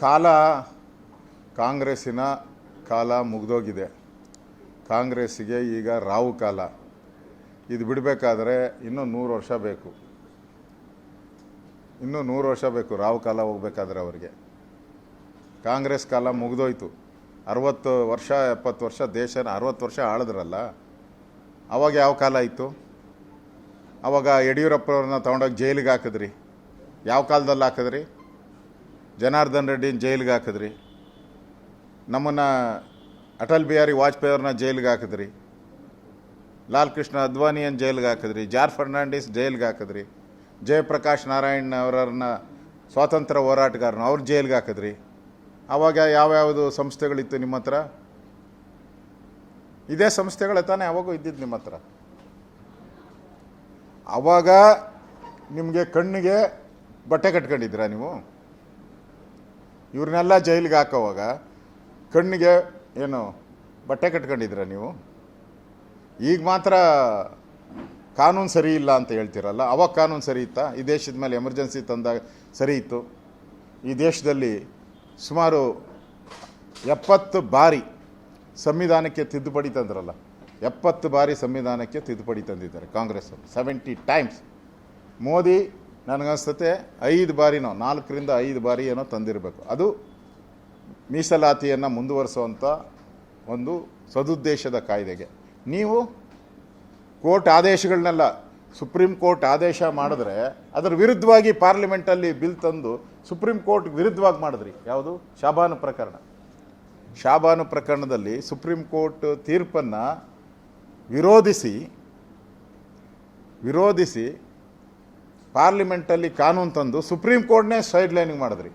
ಕಾಲ ಕಾಂಗ್ರೆಸ್ಸಿನ ಕಾಲ ಮುಗಿದೋಗಿದೆ. ಕಾಂಗ್ರೆಸ್ಸಿಗೆ ಈಗ ರಾವು ಕಾಲ. ಇದು ಬಿಡಬೇಕಾದ್ರೆ ಇನ್ನೂ ನೂರು ವರ್ಷ ಬೇಕು. ಇನ್ನೂ ನೂರು ವರ್ಷ ಬೇಕು ರಾವು ಕಾಲ ಹೋಗ್ಬೇಕಾದ್ರೆ ಅವರಿಗೆ. ಕಾಂಗ್ರೆಸ್ ಕಾಲ ಮುಗಿದೋಯ್ತು. ಅರವತ್ತು ವರ್ಷ, ಎಪ್ಪತ್ತು ವರ್ಷ ದೇಶನ ಅರವತ್ತು ವರ್ಷ ಆಳಿದ್ರಲ್ಲ, ಅವಾಗ ಯಾವ ಕಾಲ ಇತ್ತು? ಅವಾಗ ಯಡಿಯೂರಪ್ಪನವ್ರನ್ನ ತೊಗೊಂಡೋಗಿ ಜೈಲಿಗೆ ಹಾಕಿದ್ರಿ. ಯಾವ ಕಾಲದಲ್ಲಿ ಹಾಕಿದ್ರಿ? ಜನಾರ್ದನ್ ರೆಡ್ಡಿನ ಜೈಲಿಗೆ ಹಾಕಿದ್ರಿ. ನಮ್ಮನ್ನು ಅಟಲ್ ಬಿಹಾರಿ ವಾಜಪೇಯಿ ಅವ್ರನ್ನ ಜೈಲಿಗೆ ಹಾಕಿದ್ರಿ. ಲಾಲ್ ಕೃಷ್ಣ ಅದ್ವಾನಿಯನ್ ಜೈಲಿಗೆ ಹಾಕಿದ್ರಿ. ಜಾರ್ ಫರ್ನಾಂಡಿಸ್ ಜೈಲಿಗೆ ಹಾಕಿದ್ರಿ. ಜಯಪ್ರಕಾಶ್ ನಾರಾಯಣ್ ಅವರನ್ನ ಸ್ವಾತಂತ್ರ್ಯ ಹೋರಾಟಗಾರನ ಅವ್ರ ಜೈಲಿಗೆ ಹಾಕಿದ್ರಿ. ಆವಾಗ ಯಾವ್ಯಾವುದು ಸಂಸ್ಥೆಗಳಿತ್ತು ನಿಮ್ಮ ಹತ್ರ? ಇದೇ ಸಂಸ್ಥೆಗಳ ತಾನೇ ಅವಾಗೂ ಇದ್ದಿದ್ದು ನಿಮ್ಮ ಹತ್ರ. ಅವಾಗ ನಿಮಗೆ ಕಣ್ಣಿಗೆ ಬಟ್ಟೆ ಕಟ್ಕೊಂಡಿದ್ದೀರಾ ನೀವು? ಇವ್ರನ್ನೆಲ್ಲ ಜೈಲಿಗೆ ಹಾಕೋವಾಗ ಕಣ್ಣಿಗೆ ಏನು ಬಟ್ಟೆ ಕಟ್ಕೊಂಡಿದ್ರ ನೀವು? ಈಗ ಮಾತ್ರ ಕಾನೂನು ಸರಿ ಇಲ್ಲ ಅಂತ ಹೇಳ್ತೀರಲ್ಲ, ಅವಾಗ ಕಾನೂನು ಸರಿ ಇತ್ತಾ? ಈ ದೇಶದ ಮೇಲೆ ಎಮರ್ಜೆನ್ಸಿ ತಂದಾಗ ಸರಿ ಇತ್ತು? ಈ ದೇಶದಲ್ಲಿ ಸುಮಾರು ಎಪ್ಪತ್ತು ಬಾರಿ ಸಂವಿಧಾನಕ್ಕೆ ತಿದ್ದುಪಡಿ ತಂದ್ರಲ್ಲ, ಎಪ್ಪತ್ತು ಬಾರಿ ಸಂವಿಧಾನಕ್ಕೆ ತಿದ್ದುಪಡಿ ತಂದಿದ್ದಾರೆ ಕಾಂಗ್ರೆಸ್ ಸೆವೆಂಟಿ ಟೈಮ್ಸ್ ಮೋದಿ ನನಗನ್ಸ್ತತೆ ಐದು ಬಾರಿನೋ ನಾಲ್ಕರಿಂದ ಐದು ಬಾರಿ ಏನೋ ತಂದಿರಬೇಕು. ಅದು ಮೀಸಲಾತಿಯನ್ನು ಮುಂದುವರಿಸುವಂಥ ಒಂದು ಸದುದ್ದೇಶದ ಕಾಯ್ದೆಗೆ. ನೀವು ಕೋರ್ಟ್ ಆದೇಶಗಳನ್ನೆಲ್ಲ, ಸುಪ್ರೀಂ ಕೋರ್ಟ್ ಆದೇಶ ಮಾಡಿದ್ರೆ ಅದರ ವಿರುದ್ಧವಾಗಿ ಪಾರ್ಲಿಮೆಂಟಲ್ಲಿ ಬಿಲ್ ತಂದು ಸುಪ್ರೀಂ ಕೋರ್ಟ್ ವಿರುದ್ಧವಾಗಿ ಮಾಡಿದ್ರಿ. ಯಾವುದು? ಶಾಬಾನು ಪ್ರಕರಣ. ಶಾಬಾನು ಪ್ರಕರಣದಲ್ಲಿ ಸುಪ್ರೀಂ ಕೋರ್ಟ್ ತೀರ್ಪನ್ನು ವಿರೋಧಿಸಿ ವಿರೋಧಿಸಿ ಪಾರ್ಲಿಮೆಂಟಲ್ಲಿ ಕಾನೂನು ತಂದು ಸುಪ್ರೀಂ ಕೋರ್ಟ್ನೇ ಸೈಡ್ ಲೈನಿಂಗ್ ಮಾಡಿದ್ರಿ.